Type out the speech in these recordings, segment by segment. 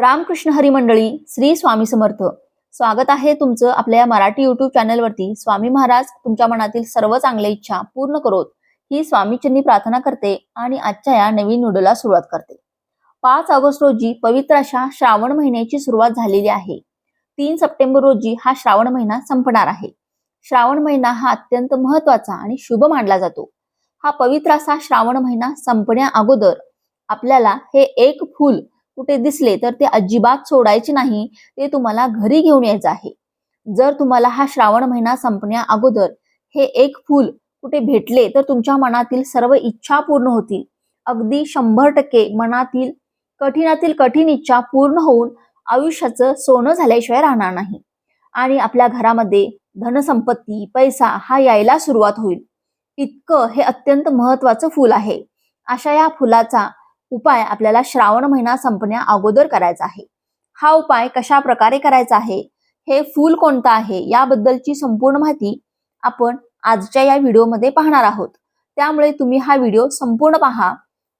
रामकृष्ण हरी मंडळी श्री स्वामी समर्थ. स्वागत आहे तुमचं आपल्या मराठी युट्यूब चॅनलवरती स्वामी महाराज तुमच्या मनातील सर्व चांगल्या इच्छा पूर्ण करोत. ही स्वामीचरणी प्रार्थना करते आणि आजच्या या नवीन व्हिडिओला सुरुवात करते. पाच ऑगस्ट रोजी पवित्र अशा श्रावण महिन्याची सुरुवात झालेली आहे. तीन सप्टेंबर रोजी हा श्रावण महिना संपणार आहे. श्रावण महिना हा अत्यंत महत्त्वाचा आणि शुभ मानला जातो. हा पवित्र असा श्रावण महिना संपण्या अगोदर आपल्याला हे एक फूल कुठे दिसले तर ते अजिबात सोडायचे नाही. ते तुम्हाला घरी घेऊन यायचं आहे. जर तुम्हाला हा श्रावण महिना संपण्या अगोदर हे एक फूल कुठे भेटले तर तुमच्या मनातील सर्व इच्छा पूर्ण होतील. अगदी शंभर टक्के मनातील कठीणातील कठीण इच्छा पूर्ण होऊन आयुष्याचं सोनं झाल्याशिवाय राहणार नाही. आणि आपल्या घरामध्ये धनसंपत्ती पैसा हा यायला सुरुवात होईल. इतकं हे अत्यंत महत्वाचं फूल आहे. अशा या फुलाचा उपाय आपल्याला श्रावण महिना संपण्या अगोदर करायचा आहे. हा उपाय कशा प्रकारे करायचा आहे? हे फूल कोणतं आहे? याबद्दलची संपूर्ण माहिती आपण आजच्या या व्हिडिओमध्ये पाहणार आहोत. त्यामुळे तुम्ही हा व्हिडिओ संपूर्ण पहा.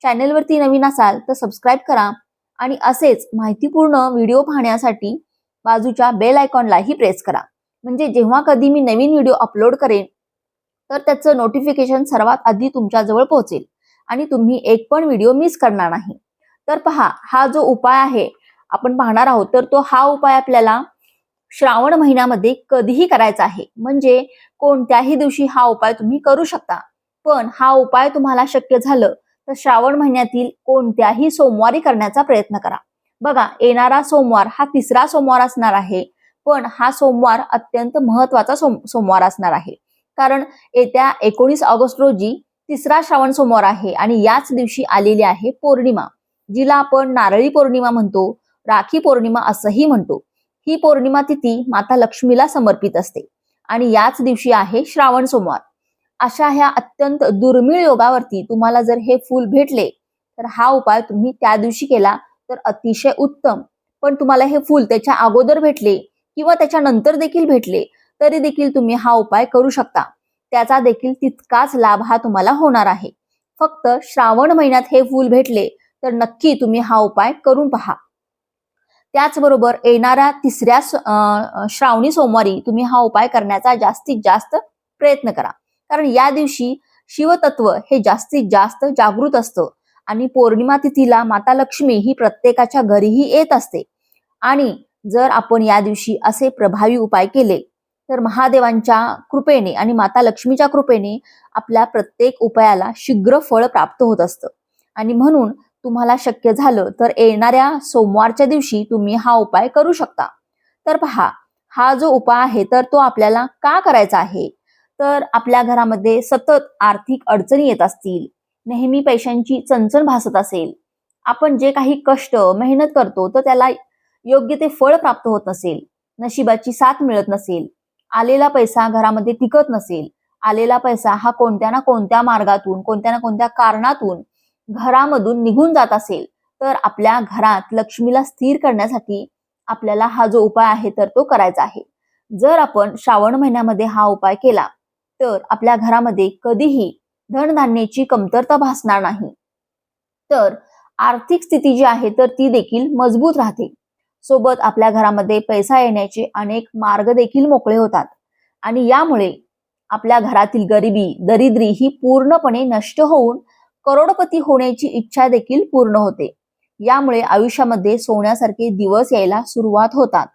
चॅनेलवरती नवीन असाल तर सबस्क्राईब करा आणि असेच माहितीपूर्ण व्हिडिओ पाहण्यासाठी बाजूच्या बेल आयकॉनलाही प्रेस करा. म्हणजे जेव्हा कधी मी नवीन व्हिडिओ अपलोड करेन तर त्याचं नोटिफिकेशन सर्वात आधी तुमच्याजवळ पोहोचेल. आणि तुम्ही एक पण व्हिडिओ मिस करणार नाही. तर पहा हा जो उपाय आहे आपण पाहणार आहोत तर तो हा उपाय आपल्याला श्रावण महिन्यामध्ये कधीही करायचा आहे. म्हणजे कोणत्याही दिवशी हा उपाय तुम्ही करू शकता. पण हा उपाय तुम्हाला शक्य झालं तर श्रावण महिन्यातील कोणत्याही सोमवारी करण्याचा प्रयत्न करा. बघा येणारा सोमवार हा तिसरा सोमवार असणार आहे पण हा सोमवार अत्यंत महत्त्वाचा सोम सोमवार असणार आहे. कारण येत्या एकोणीस ऑगस्ट रोजी तिसरा श्रावण सोमवार आहे आणि याच दिवशी आलेली आहे पौर्णिमा जिला आपण नारळी पौर्णिमा म्हणतो राखी पौर्णिमा असंही म्हणतो. ही पौर्णिमा तिथी माता लक्ष्मीला समर्पित असते आणि याच दिवशी आहे श्रावण सोमवार. अशा ह्या अत्यंत दुर्मिळ योगावरती तुम्हाला जर हे फूल भेटले तर हा उपाय तुम्ही त्या दिवशी केला तर अतिशय उत्तम. पण तुम्हाला हे फूल त्याच्या अगोदर भेटले किंवा त्याच्या नंतर देखील भेटले तरी देखील तुम्ही हा उपाय करू शकता. त्याचा देखील तितकाच लाभ हा तुम्हाला होणार आहे. फक्त श्रावण महिन्यात हे फूल भेटले तर नक्की तुम्ही हा उपाय करून पहा. त्याचबरोबर येणाऱ्या तिसऱ्या श्रावणी सोमवारी तुम्ही हा उपाय करण्याचा जास्तीत जास्त प्रयत्न करा. कारण या दिवशी शिवतत्व हे जास्तीत जास्त जागृत असतं आणि पौर्णिमा तिथीला माता लक्ष्मी ही प्रत्येकाच्या घरीही येत असते. आणि जर आपण या दिवशी असे प्रभावी उपाय केले तर महादेवांच्या कृपेने आणि माता लक्ष्मीच्या कृपेने आपल्या प्रत्येक उपायाला शीघ्र फळ प्राप्त होत असतं. आणि म्हणून तुम्हाला शक्य झालं तर येणाऱ्या सोमवारच्या दिवशी तुम्ही हा उपाय करू शकता. तर पहा हा जो उपाय आहे तर तो आपल्याला का करायचा आहे? तर आपल्या घरामध्ये सतत आर्थिक अडचणी येत असतील. नेहमी पैशांची चणचण भासत असेल. आपण जे काही कष्ट मेहनत करतो तर त्याला योग्य ते फळ प्राप्त होत नसेल. नशिबाची साथ मिळत नसेल. आलेला पैसा घरामध्ये टिकत नसेल आलेला पैसा हा कोणत्या ना कोणत्या मार्गातून कोणत्या ना कोणत्या कारणातून घरामधून निघून जात असेल तर आपल्या घरात लक्ष्मीला स्थिर करण्यासाठी आपल्याला हा जो उपाय आहे तर तो करायचा आहे. जर आपण श्रावण महिन्यामध्ये हा उपाय केला तर आपल्या घरामध्ये कधीही धनधान्याची कमतरता भासणार नाही. तर आर्थिक स्थिती जी आहे तर ती देखील मजबूत राहते. सोबत आपल्या घरामध्ये पैसा येण्याचे अनेक मार्ग देखील मोकळे होतात. आणि यामुळे आपल्या घरातील गरिबी दरिद्री ही पूर्णपणे नष्ट होऊन करोडपती होण्याची इच्छा देखील पूर्ण होते. यामुळे आयुष्यामध्ये सोन्यासारखे दिवस यायला सुरुवात होतात.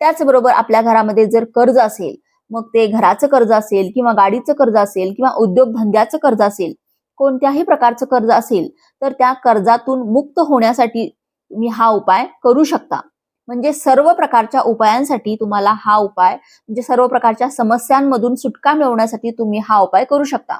त्याचबरोबर आपल्या घरामध्ये जर कर्ज असेल मग ते घराचं कर्ज असेल किंवा गाडीचं कर्ज असेल किंवा उद्योगधंद्याचं कर्ज असेल कोणत्याही प्रकारचं कर्ज असेल तर त्या कर्जातून मुक्त होण्यासाठी तुम्ही हा उपाय करू शकता. म्हणजे सर्व प्रकारच्या उपायांसाठी तुम्हाला हा उपाय म्हणजे सर्व प्रकारच्या समस्यांमधून सुटका मिळवण्यासाठी तुम्ही हा उपाय करू शकता.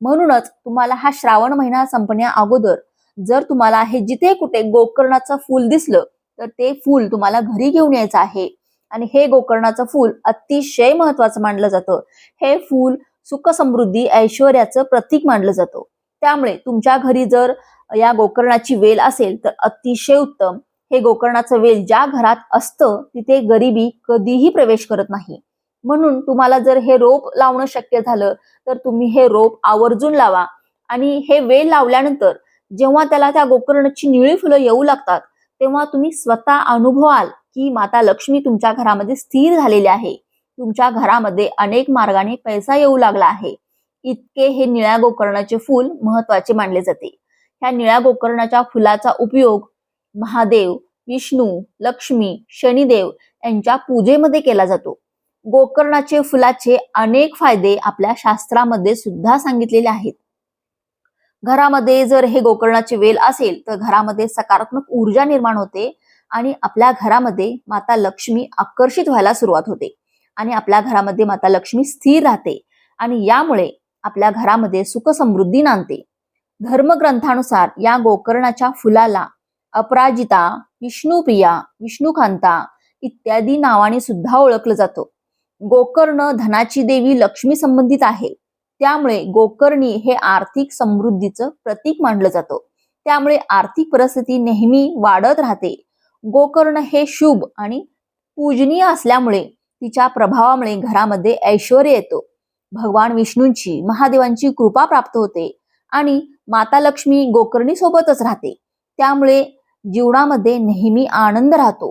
म्हणूनच तुम्हाला हा श्रावण महिना संपण्या अगोदर जर तुम्हाला हे जिथे कुठे गोकर्णाचं फूल दिसलं तर ते फूल तुम्हाला घरी घेऊन यायचं आहे. आणि हे गोकर्णाचं फूल अतिशय महत्वाचं मानलं जातं. हे फूल सुख समृद्धी ऐश्वर्याचं प्रतीक मानलं जातं. त्यामुळे तुमच्या घरी जर या गोकर्णाची वेल असेल तर अतिशय उत्तम. हे गोकर्णाचं वेल ज्या घरात असतं तिथे गरिबी कधीही प्रवेश करत नाही. म्हणून तुम्हाला जर हे रोप लावणं शक्य झालं तर तुम्ही हे रोप आवर्जून लावा. आणि हे वेल लावल्यानंतर जेव्हा त्याला त्या गोकर्णाची निळी फुलं येऊ लागतात तेव्हा तुम्ही स्वतः अनुभवाल की माता लक्ष्मी तुमच्या घरामध्ये स्थिर झालेली आहे. तुमच्या घरामध्ये अनेक मार्गाने पैसा येऊ लागला आहे. इतके हे निळ्या गोकर्णाचे फूल महत्त्वाचे मानले जाते. ह्या निळ्या गोकर्णाच्या फुलाचा उपयोग महादेव विष्णू लक्ष्मी शनिदेव यांच्या पूजेमध्ये केला जातो. गोकर्णाचे फुलाचे अनेक फायदे आपल्या शास्त्रामध्ये सुद्धा सांगितलेले आहेत. घरामध्ये जर हे गोकर्णाचे वेल असेल तर घरामध्ये सकारात्मक ऊर्जा निर्माण होते आणि आपल्या घरामध्ये माता लक्ष्मी आकर्षित व्हायला सुरुवात होते आणि आपल्या घरामध्ये माता लक्ष्मी स्थिर राहते आणि यामुळे आपल्या घरामध्ये सुख समृद्धी नांदते. धर्मग्रंथानुसार या गोकर्णाच्या फुलाला अपराजिता विष्णुप्रिया विष्णुकांता इत्यादी नावाने सुद्धा ओळखलं जातं. गोकर्ण धनाची देवी लक्ष्मी संबंधित आहे. त्यामुळे गोकर्णी हे आर्थिक समृद्धीचं प्रतीक मानलं जातं. त्यामुळे आर्थिक परिस्थिती नेहमी वाढत राहते. गोकर्ण हे शुभ आणि पूजनीय असल्यामुळे तिच्या प्रभावामुळे घरामध्ये ऐश्वर येतो. भगवान विष्णूंची महादेवांची कृपा प्राप्त होते आणि माता लक्ष्मी गोकर्णी सोबतच राहते. त्यामुळे जीवनामध्ये नेहमी आनंद राहतो.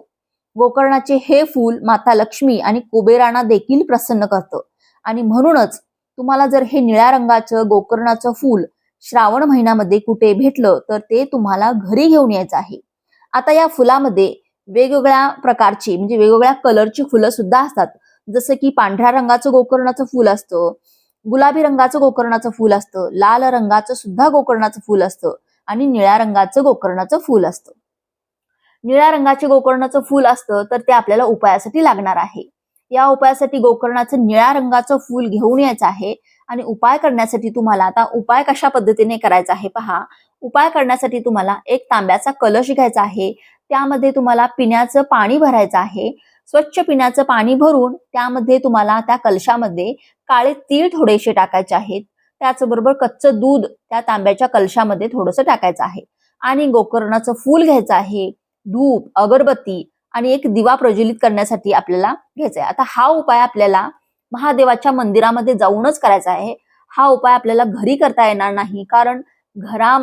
गोकर्णाचे हे फूल माता लक्ष्मी आणि कुबेरांना देखील प्रसन्न करतं. आणि म्हणूनच तुम्हाला जर हे निळ्या रंगाचं गोकर्णाचं फूल श्रावण महिन्यामध्ये कुठे भेटलं तर ते तुम्हाला घरी घेऊन यायचं आहे. आता या फुलामध्ये वेगवेगळ्या प्रकारची म्हणजे वेगवेगळ्या कलरची फुलं सुद्धा असतात. जसं की पांढऱ्या रंगाचं गोकर्णाचं फूल असतं गुलाबी रंगाचं गोकर्णाचं फूल असतं लाल रंगाचं सुद्धा गोकर्णाचं फूल असतं आणि निळ्या रंगाचं गोकर्णाचं फूल असतं. निळ्या रंगाचे गोकर्णाचं फूल असतं तर ते आपल्याला उपायासाठी लागणार आहे. या उपायासाठी गोकर्णाचं निळ्या रंगाचं फूल घेऊन यायचं आहे आणि उपाय करण्यासाठी तुम्हाला आता उपाय कशा पद्धतीने करायचा आहे पहा. उपाय करण्यासाठी तुम्हाला एक तांब्याचा कलश घ्यायचा आहे. त्यामध्ये तुम्हाला पिण्याचं पाणी भरायचं आहे. स्वच्छ पिण्याचं पाणी भरून त्यामध्ये तुम्हाला त्या कलशामध्ये काळे तीळ थोडेसे टाकायचे आहेत. त्याचबरोबर कच्चं दूध त्या तांब्याच्या कलशामध्ये थोडंसं टाकायचं आहे. आणि गोकर्णाचं फूल घ्यायचं आहे. धूप अगरबत्ती आणि एक दिवा प्रज्वलित करण्यासाठी आपल्याला घ्यायचा आहे आता हा उपाय आपल्याला महादेवाच्या मंदिरामध्ये जाऊनच करायचा आहे. हा उपाय आपल्याला घरी करता येणार नाही. कारण घरा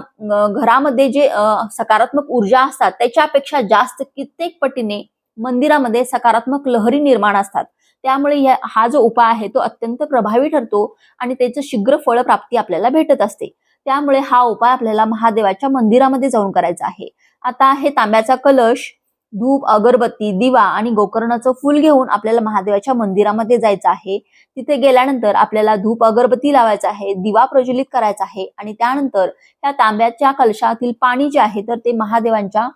घरामध्ये जे सकारात्मक ऊर्जा असतात त्याच्यापेक्षा जास्त कित्येक पटीने मंदिरामध्ये सकारात्मक लहरी निर्माण असतात. त्यामुळे हा जो उपाय आहे तो अत्यंत प्रभावी ठरतो आणि त्याचं शीघ्र फळप्राप्ती आपल्याला भेटत असते. त्यामुळे हा उपाय आपल्याला महादेवाच्या मंदिरामध्ये जाऊन करायचा आहे. आता हे तांब्याचा कलश धूप अगरबत्ती दिवा आणि गोकर्णाचं फुल घेऊन आपल्याला महादेवाच्या मंदिरामध्ये जायचं आहे. तिथे गेल्यानंतर आपल्याला धूप अगरबत्ती लावायचं आहे दिवा प्रज्वलित करायचा आहे आणि त्यानंतर त्या तांब्याच्या कलशातील पाणी जे आहे तर ते महादेवांच्या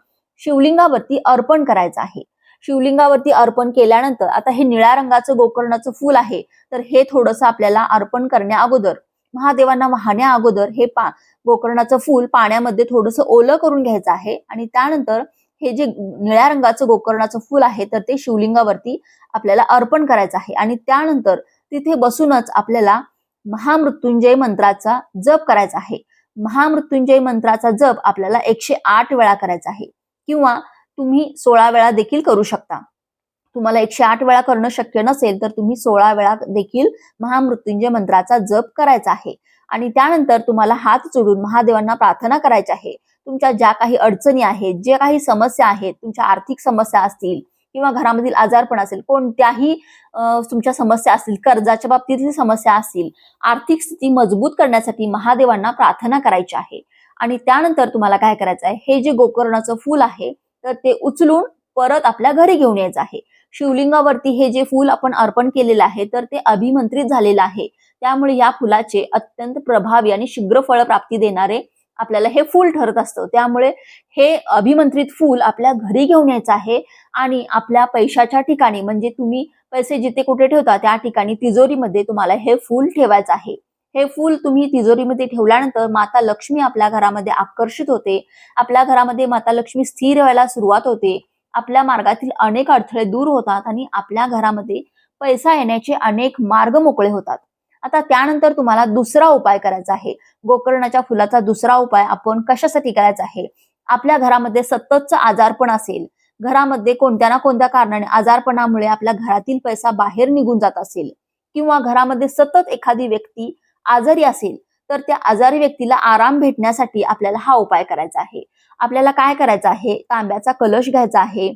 शिवलिंगावरती अर्पण करायचं आहे. शिवलिंगावरती अर्पण केल्यानंतर आता हे निळ्या रंगाचं गोकर्णाचं फूल आहे तर हे थोडंसं आपल्याला अर्पण करण्या अगोदर महादेवांना वाहण्या अगोदर हे पा गोकर्णाचं फूल पाण्यामध्ये थोडंसं ओलं करून घ्यायचं आहे आणि त्यानंतर हे जे निळ्या रंगाचं गोकर्णाचं फूल आहे तर ते शिवलिंगावरती आपल्याला अर्पण करायचं आहे. आणि त्यानंतर तिथे बसूनच आपल्याला महामृत्युंजय मंत्राचा जप करायचा आहे. महामृत्युंजय मंत्राचा जप आपल्याला एकशे आठ वेळा करायचा आहे. किंवा तुम्ही सोळा वेळा देखील करू शकता. तुम्हाला एकशे आठ वेळा करणं शक्य नसेल तर तुम्ही सोळा वेळा देखील महामृत्युंजय मंत्राचा जप करायचा आहे. आणि त्यानंतर तुम्हाला हात जोडून महादेवांना प्रार्थना करायची आहे. तुमच्या ज्या काही अडचणी आहेत ज्या काही समस्या आहेत तुमच्या आर्थिक समस्या असतील किंवा घरामधील आजारपण असेल कोणत्याही तुमच्या समस्या असतील कर्जाच्या बाबतीतील समस्या असतील आर्थिक स्थिती मजबूत करण्यासाठी महादेवांना प्रार्थना करायची आहे. आणि त्यानंतर तुम्हाला काय करायचं आहे हे जे गोकर्णाचं फूल आहे तर ते उचलून परत आपल्या घरी घेऊन यायचं आहे. शिवलिंगावरती हे जे फूल आपण अर्पण केलेलं आहे तर ते अभिमंत्रित झालेलं आहे. त्यामुळे या फुलाचे अत्यंत प्रभावी आणि शीघ्र फळ प्राप्ती देणारे आपल्याला हे फूल ठरत असतं. त्यामुळे हे अभिमंत्रित फूल आपल्या घरी घेऊन यायचं आहे आणि आपल्या पैशाच्या ठिकाणी म्हणजे तुम्ही पैसे जिथे कुठे ठेवता त्या ठिकाणी तिजोरीमध्ये तुम्हाला हे फूल ठेवायचं आहे. हे फूल तुम्ही तिजोरीमध्ये ठेवल्यानंतर माता लक्ष्मी आपल्या घरामध्ये आकर्षित होते. आपल्या घरामध्ये माता लक्ष्मी स्थिर व्हायला सुरुवात होते. आपल्या मार्गातील अनेक अडथळे दूर होतात आणि आपल्या घरामध्ये पैसा येण्याचे अनेक मार्ग मोकळे होतात. आता त्यानंतर तुम्हाला दुसरा उपाय करायचा आहे. गोकर्णाच्या फुलाचा दुसरा उपाय आपण कशासाठी करायचा आहे? आपल्या घरामध्ये सततचं आजारपण असेल. घरामध्ये कोणत्या ना कोणत्या कारणाने आजारपणामुळे आपल्या घरातील पैसा बाहेर निघून जात असेल किंवा घरामध्ये सतत एखादी व्यक्ती आजारी असेल तर त्या आजारी व्यक्तीला आराम भेटण्यासाठी आपल्याला हा उपाय करायचा आहे. आपल्याला काय करायचं आहे? तांब्याचा कलश घ्यायचा आहे.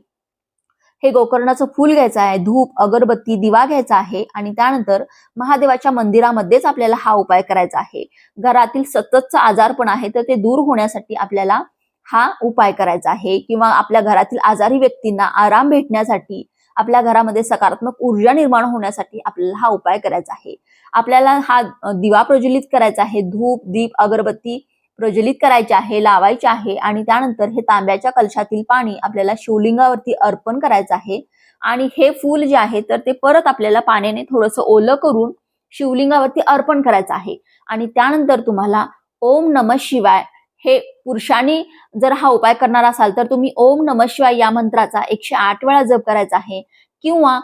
हे गोकर्णाचं फूल घ्यायचं आहे. धूप अगरबत्ती दिवा घ्यायचा आहे. आणि त्यानंतर महादेवाच्या मंदिरामध्येच आपल्याला हा उपाय करायचा आहे. घरातील सततचा आजारपण आहे तर ते दूर होण्यासाठी आपल्याला हा उपाय करायचा आहे. किंवा आपल्या घरातील आजारी व्यक्तींना आराम भेटण्यासाठी आपल्या घरामध्ये सकारात्मक ऊर्जा निर्माण होण्यासाठी आपल्याला हा उपाय करायचा आहे. आपल्याला हा दिवा प्रज्वलित करायचा आहे. धूप दीप अगरबत्ती प्रज्वलित करायचे आहे लावायचे आहे आणि त्यानंतर हे तांब्याच्या कलशातील पाणी आपल्याला शिवलिंगावरती अर्पण करायचं आहे. आणि हे फूल जे आहे तर ते परत आपल्याला पाण्याने थोडंसं ओलं करून शिवलिंगावरती अर्पण करायचं आहे. आणि त्यानंतर तुम्हाला ओम नम शिवाय हे पुरुषांनी जर हा उपाय करणार असाल तर तुम्ही ओम नम शिवाय या मंत्राचा एकशे आठ वेळा जप करायचा आहे. किंवा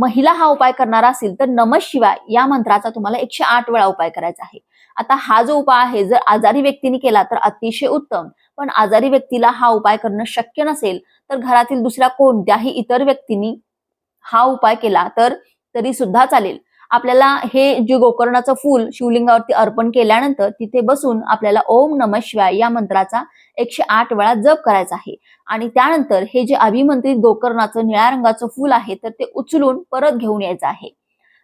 महिला हा उपाय करणार असेल तर नम शिवाय या मंत्राचा तुम्हाला एकशे आठ वेळा उपाय करायचा आहे. आता हा जो उपाय आहे जर आजारी व्यक्तीने केला तर अतिशय उत्तम. पण आजारी व्यक्तीला हा उपाय करणं शक्य नसेल तर घरातील दुसऱ्या कोणत्याही इतर व्यक्तींनी हा उपाय केला तर तरी सुद्धा चालेल. आपल्याला हे जे गोकर्णाचं फूल शिवलिंगावरती अर्पण केल्यानंतर तिथे बसून आपल्याला ओम नम शिवाय या मंत्राचा एकशे आठ वेळा जप करायचा आहे. आणि त्यानंतर हे जे अभिमंत्रित गोकर्णाचं निळ्या रंगाचं फूल आहे तर ते उचलून परत घेऊन यायचं आहे.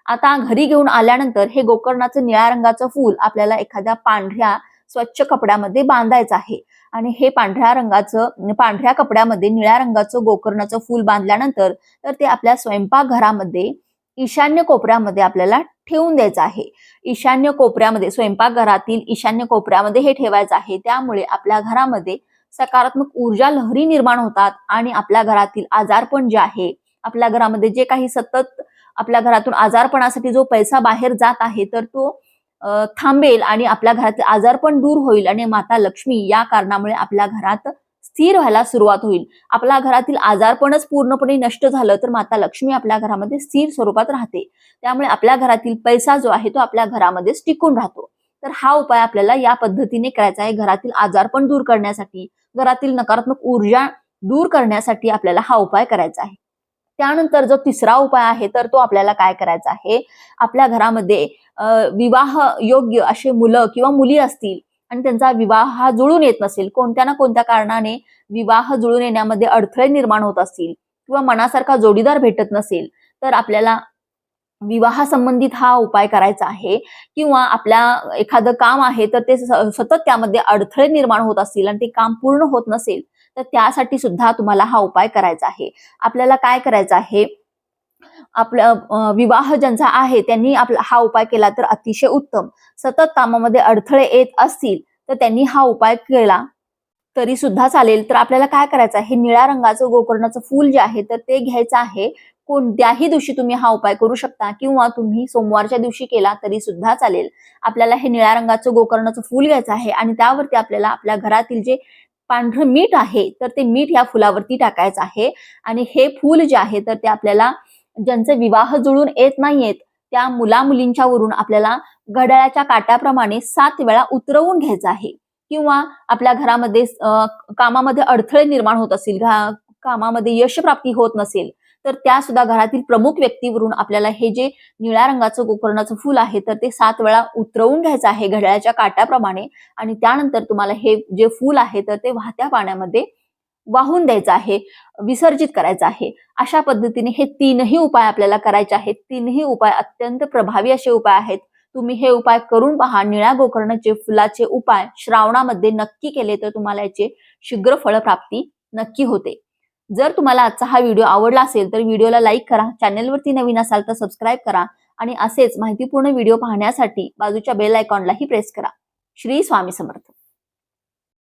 आता घरी घेऊन आल्यानंतर हे गोकर्णाचं निळ्या रंगाचं फूल आपल्याला एखाद्या पांढऱ्या स्वच्छ कपड्यामध्ये बांधायचं आहे. आणि हे पांढऱ्या रंगाचं पांढऱ्या कपड्यामध्ये निळ्या रंगाचं गोकर्णाचं फूल बांधल्यानंतर तर ते आपल्या स्वयंपाकघरामध्ये ईशान्य कोपऱ्यामध्ये आपल्याला ठेवून द्यायचं आहे. ईशान्य कोपऱ्यामध्ये स्वयंपाकघरातील ईशान्य कोपऱ्यामध्ये हे ठेवायचं आहे. त्यामुळे आपल्या घरामध्ये सकारात्मक ऊर्जा लहरी निर्माण होतात आणि आपल्या घरातील आजारपण जे आहे आपल्या घरामध्ये जे काही सतत आपल्या घरातून आजारपणासाठी जो पैसा बाहेर जात आहे तर तो थांबेल आणि आपल्या घरातील आजारपण दूर होईल आणि माता लक्ष्मी या कारणामुळे आपल्या घरात स्थिर व्हायला सुरुवात होईल. आपल्या घरातील आजारपणच पूर्णपणे नष्ट झालं तर माता लक्ष्मी आपल्या घरामध्ये स्थिर स्वरूपात राहते. त्यामुळे आपल्या घरातील पैसा जो आहे तो आपल्या घरामध्येच टिकून राहतो. तर हा उपाय आपल्याला या पद्धतीने करायचा आहे. घरातील आजारपण दूर करण्यासाठी घरातील नकारात्मक ऊर्जा दूर करण्यासाठी आपल्याला हा उपाय करायचा आहे. त्यानंतर जो तिसरा उपाय आहे तर तो आपल्याला काय करायचा आहे? आपल्या घरामध्ये विवाह योग्य असे मुलं किंवा मुली असतील आणि त्यांचा विवाह हा जुळून येत नसेल कोणत्या ना कोणत्या कारणाने विवाह जुळून येण्यामध्ये अडथळे निर्माण होत असतील किंवा मनासारखा जोडीदार भेटत नसेल तर आपल्याला विवाहासंबंधित हा उपाय करायचा आहे किंवा आपल्या एखादं काम आहे तर ते सतत त्यामध्ये अडथळे निर्माण होत असतील आणि ते काम पूर्ण होत नसेल तर त्यासाठी सुद्धा तुम्हाला हा उपाय करायचा आहे. आपल्याला काय करायचं आहे? आपलं विवाह ज्यांचा आहे त्यांनी आपला हा उपाय केला तर अतिशय उत्तम. सतत कामामध्ये अडथळे येत असतील तर त्यांनी हा उपाय केला तरी सुद्धा चालेल. तर आपल्याला काय करायचं आहे? निळ्या रंगाचं गोकर्णाचं फूल जे आहे तर ते घ्यायचं आहे. कोणत्याही दिवशी तुम्ही हा उपाय करू शकता किंवा तुम्ही सोमवारच्या दिवशी केला तरी सुद्धा चालेल. आपल्याला हे निळ्या रंगाचं गोकर्णाचं फूल घ्यायचं आहे आणि त्यावरती आपल्याला आपल्या घरातील जे पांढरं मीठ आहे तर ते मीठ या फुलावरती टाकायचं आहे. आणि हे फूल जे आहे तर ते आपल्याला ज्यांचे विवाह जुळून येत नाहीयेत त्या मुला मुलींच्या वरून आपल्याला घड्याळाच्या काट्याप्रमाणे सात वेळा उतरवून घ्यायचं आहे. किंवा आपल्या घरामध्ये कामामध्ये अडथळे निर्माण होत असतील कामामध्ये कामामध्ये यशप्राप्ती होत नसेल तर त्या सुद्धा घरातील प्रमुख व्यक्तीवरून आपल्याला हे जे निळ्या रंगाचं गोकर्णाचं फूल आहे तर ते सात वेळा उतरवून घ्यायचं आहे घड्याळाच्या काट्याप्रमाणे. आणि त्यानंतर तुम्हाला हे जे फूल आहे तर ते वाहत्या पाण्यामध्ये वाहून द्यायचं आहे विसर्जित करायचं आहे. अशा पद्धतीने हे तीनही उपाय आपल्याला करायचे आहेत. तीनही उपाय अत्यंत प्रभावी असे उपाय आहेत. तुम्ही हे उपाय करून पहा. निळ्या गोकर्णाचे फुलाचे उपाय श्रावणामध्ये नक्की केले तर तुम्हाला याचे शीघ्र फळप्राप्ती नक्की होते. जर तुम्हाला आजचा हा व्हिडिओ आवडला असेल तर व्हिडिओला लाईक करा. चॅनलवरती नवीन असाल तर सबस्क्राईब करा आणि असेच माहितीपूर्ण व्हिडिओ पाहण्यासाठी बाजूच्या बेल आयकॉनलाही प्रेस करा. श्री स्वामी समर्थ.